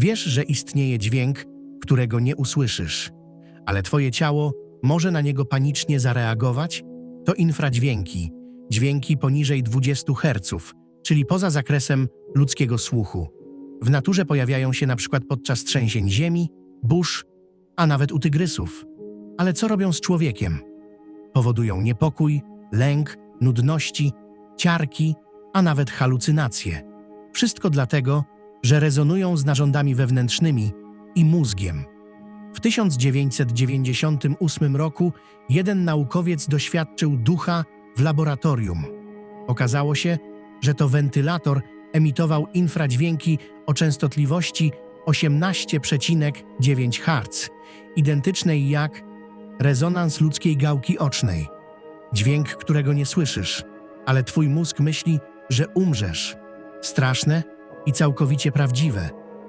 Wiesz, że istnieje dźwięk, którego nie usłyszysz, ale twoje ciało może na niego panicznie zareagować? To infradźwięki, dźwięki poniżej 20 Hz, czyli poza zakresem ludzkiego słuchu. W naturze pojawiają się na przykład podczas trzęsień ziemi, burz, a nawet u tygrysów. Ale co robią z człowiekiem? Powodują niepokój, lęk, nudności, ciarki, a nawet halucynacje. Wszystko dlatego, że rezonują z narządami wewnętrznymi i mózgiem. W 1998 roku jeden naukowiec doświadczył ducha w laboratorium. Okazało się, że to wentylator emitował infradźwięki o częstotliwości 18,9 Hz, identycznej jak rezonans ludzkiej gałki ocznej. Dźwięk, którego nie słyszysz, ale twój mózg myśli, że umrzesz. Straszne i całkowicie prawdziwe.